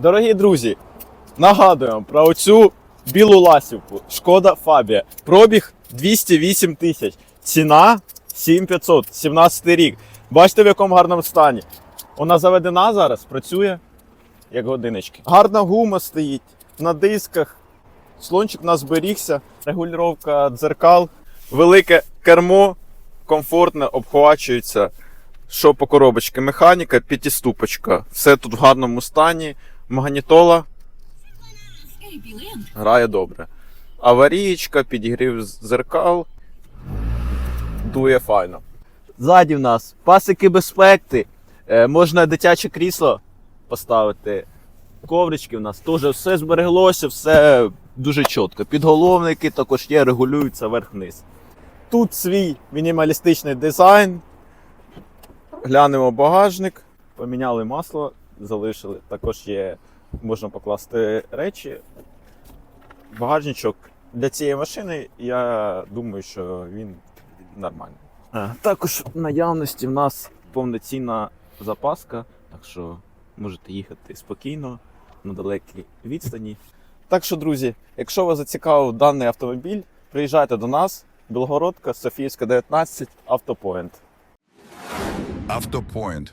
Дорогі друзі, нагадуємо про оцю білу ласівку. Шкода Фабія. Пробіг 208 тисяч. Ціна 7500, 17 рік. Бачите, в якому гарному стані. Вона заведена зараз, працює як годиночки. Гарна гума стоїть на дисках. Слончик у нас зберігся, регулювання дзеркал, велике кермо, комфортне, обхвачується. Що по коробочці? Механіка, п'ятиступочка. Все тут в гарному стані. Магнітола грає добре. Аварієчка, підігрів зеркал. Дує файно. Ззаді в нас пасики безпеки. Е, можна дитяче крісло поставити. Коврички в нас теж все збереглося, все дуже чітко. Підголовники також є, регулюються вверх-вниз. Тут свій мінімалістичний дизайн. Глянемо багажник, поміняли масло, залишили. Також є, можна покласти речі. Багажничок для цієї машини, я думаю, що він нормальний. Також в наявності в нас повноцінна запаска, так що можете їхати спокійно на далекій відстані. Так що, друзі, якщо вас зацікавив даний автомобіль, приїжджайте до нас, Білгородка, Софіївська, 19, Автопоінт. Автопоінт.